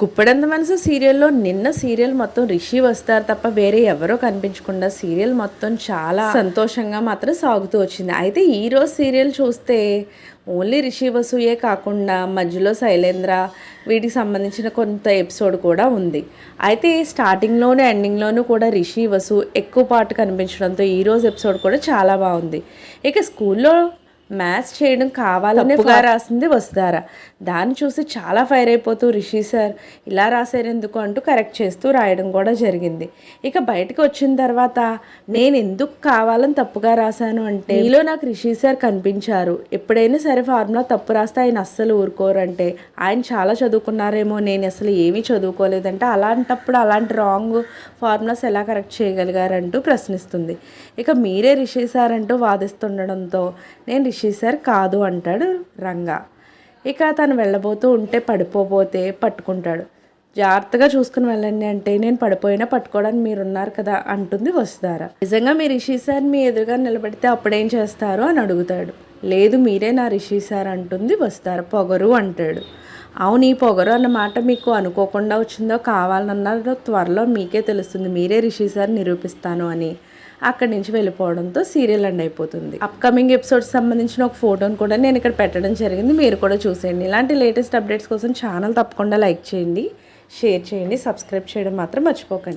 గుప్పడంత మనసు సీరియల్లో నిన్న సీరియల్ మొత్తం రిషి వస్తారు తప్ప వేరే ఎవరో కనిపించకుండా సీరియల్ మొత్తం చాలా సంతోషంగా మాత్రం సాగుతూ వచ్చింది. అయితే ఈ రోజు సీరియల్ చూస్తే ఓన్లీ రిషి వసూయే కాకుండా మధ్యలో శైలేంద్ర వీటికి సంబంధించిన కొంత ఎపిసోడ్ కూడా ఉంది. అయితే స్టార్టింగ్లోనూ ఎండింగ్లోనూ కూడా రిషి వసు ఎక్కువ పాటు కనిపించడంతో ఈ రోజు ఎపిసోడ్ కూడా చాలా బాగుంది. ఇక స్కూల్లో మ్యాథ్స్ చేయడం కావాలనే రాసింది వస్తారా దాన్ని చూసి చాలా ఫైర్ అయిపోతూ రిషి సార్ ఇలా రాశారు ఎందుకు? అంటూ కరెక్ట్ చేస్తూ రాయడం కూడా జరిగింది. ఇక బయటకు వచ్చిన తర్వాత నేను ఎందుకు కావాలని తప్పుగా రాశాను? అంటే మీలో నాకు రిషి సార్ కనిపించారు. ఎప్పుడైనా సరే ఫార్ములా తప్పు రాస్తే ఆయన అస్సలు ఊరుకోరంటే ఆయన చాలా చదువుకున్నారేమో నేను అసలు ఏమీ చదువుకోలేదంటే అలాంటప్పుడు అలాంటి రాంగ్ ఫార్ములాస్ ఎలా కరెక్ట్ చేయగలిగారంటూ ప్రశ్నిస్తుంది. ఇక మీరే రిషి సార్ అంటూ వాదిస్తుండడంతో నేను రిషి సార్ కాదు అంటాడు రంగా. ఇక తను వెళ్ళబోతూ ఉంటే పడిపోబోతే పట్టుకుంటాడు. జాగ్రత్తగా చూసుకుని వెళ్ళండి అంటే నేను పడిపోయినా పట్టుకోవడానికి మీరు ఉన్నారు కదా అంటుంది వస్తారా నిజంగా మీ రిషి సార్ మీ ఎదురుగా నిలబెడితే అప్పుడేం చేస్తారు అని అడుగుతాడు. లేదు మీరే నా రిషి సార్ అంటుంది వస్తారు పొగరు అంటాడు. అవును ఈ పొగరు అన్న మాట మీకు అనుకోకుండా వచ్చిందో కావాలన్నదో త్వరలో మీకే తెలుస్తుంది. మీరే రిషి సార్ నిరూపిస్తాను అని. అక్కడి నుంచి వెళ్ళిపోవడంతో సీరియల్ ఎండ్ అయిపోతుంది. అప్కమింగ్ ఎపిసోడ్స్ సంబంధించిన ఒక ఫోటోని కూడా నేను ఇక్కడ పెట్టడం జరిగింది. మీరు కూడా చూసేయండి. ఇలాంటి లేటెస్ట్ అప్డేట్స్ కోసం ఛానల్ తప్పకుండా లైక్ చేయండి షేర్ చేయండి సబ్స్క్రైబ్ చేయడం మాత్రం మర్చిపోకండి.